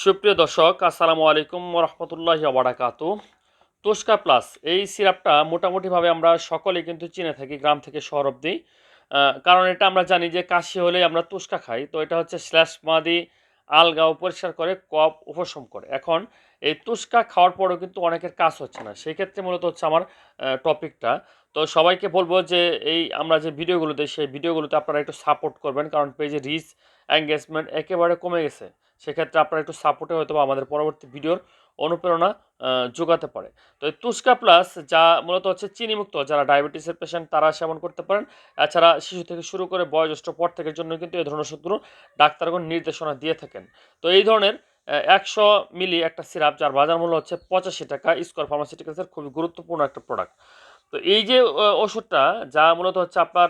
সুপ্রিয় দর্শক, আসসালামু আলাইকুম রহমতুল্লাহ বারাকাত তোস্কা প্লাস, এই সিরাপটা মোটামুটিভাবে আমরা সকলে কিন্তু চিনে থাকি, গ্রাম থেকে শহর অব্দি কারণ এটা আমরা জানি যে কাশি হলে আমরা তুষ্কা খাই, তো এটা হচ্ছে স্ল্যাশ মাদি আলগা পরিষ্কার করে কপ উপশম করে। এখন এই তুষকা খাওয়ার পরেও কিন্তু অনেকের কাজ হচ্ছে না। সেই ক্ষেত্রে মূলত হচ্ছে আমার টপিকটা তো সবাইকে বলব যে, এই আমরা যে ভিডিওগুলো দিই, সেই ভিডিওগুলোতে আপনারা একটু সাপোর্ট করবেন। কারণ পেজে রিচ এঙ্গেজমেন্ট একেবারে কমে গেছে। সেক্ষেত্রে আপনারা একটু সাপোর্টে হয়তো আমাদের পরবর্তী ভিডিওর অনুপ্রেরণা যোগাতে পারে। তো এই তুস্কা প্লাস যা মূলত হচ্ছে চিনিমুক্ত, যারা ডায়াবেটিসের পেশেন্ট তারা সেবন করতে পারেন। এছাড়া শিশু থেকে শুরু করে বয়োজ্যেষ্ঠ পর থেকে জন্য কিন্তু এই ধরনের ওষুধগুলো ডাক্তারগণ নির্দেশনা দিয়ে থাকেন। তো এই ধরনের একশো মিলি একটা সিরাপ যার বাজার মূল্য হচ্ছে পঁচাশি টাকা। স্কোয়ার ফার্মাসিউটিক্যালসের খুবই গুরুত্বপূর্ণ একটা প্রোডাক্ট তো এই যে ওষুধটা, যা মূলত হচ্ছে আপনার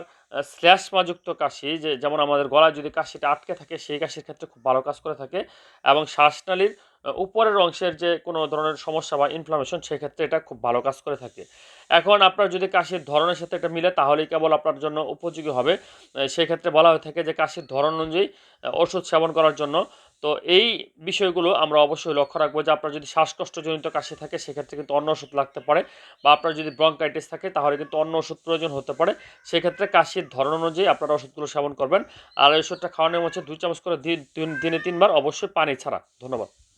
স্ল্যাশমাযুক্ত কাশি, যে, যেমন আমাদের গলায় যদি কাশিটা আটকে থাকে, সেই কাশির ক্ষেত্রে খুব ভালো কাজ করে থাকে এবং শ্বাসনালীর উপরের অংশের যে কোনো ধরনের সমস্যা বা ইনফ্লামেশন সেক্ষেত্রে এটা খুব ভালো কাজ করে থাকে। এখন আপনার যদি কাশির ধরনের সাথে এটা মিলে, তাহলেই কেবল আপনার জন্য উপযোগী হবে। সেক্ষেত্রে বলা হয়ে থাকে যে কাশির ধরন অনুযায়ী ওষুধ সেবন করার জন্য। তো এই বিষয়গুলো আমরা অবশ্যই লক্ষ্য রাখব যে আপনার যদি শ্বাসকষ্টজনিত কাশি থাকে, সেক্ষেত্রে কিন্তু অন্য ওষুধ লাগতে পারে। বা আপনার যদি ব্রঙ্কাইটিস থাকে, তাহলে কিন্তু অন্য ওষুধ প্রয়োজন হতে পারে। সেক্ষেত্রে কাশির ধরন অনুযায়ী আপনারা ওষুধগুলো সেবন করবেন। আর ওষুধটা খাওয়ানোর হচ্ছে দুই চামচ করে দিন- দিনে তিনবার অবশ্যই পানি ছাড়া। ধন্যবাদ।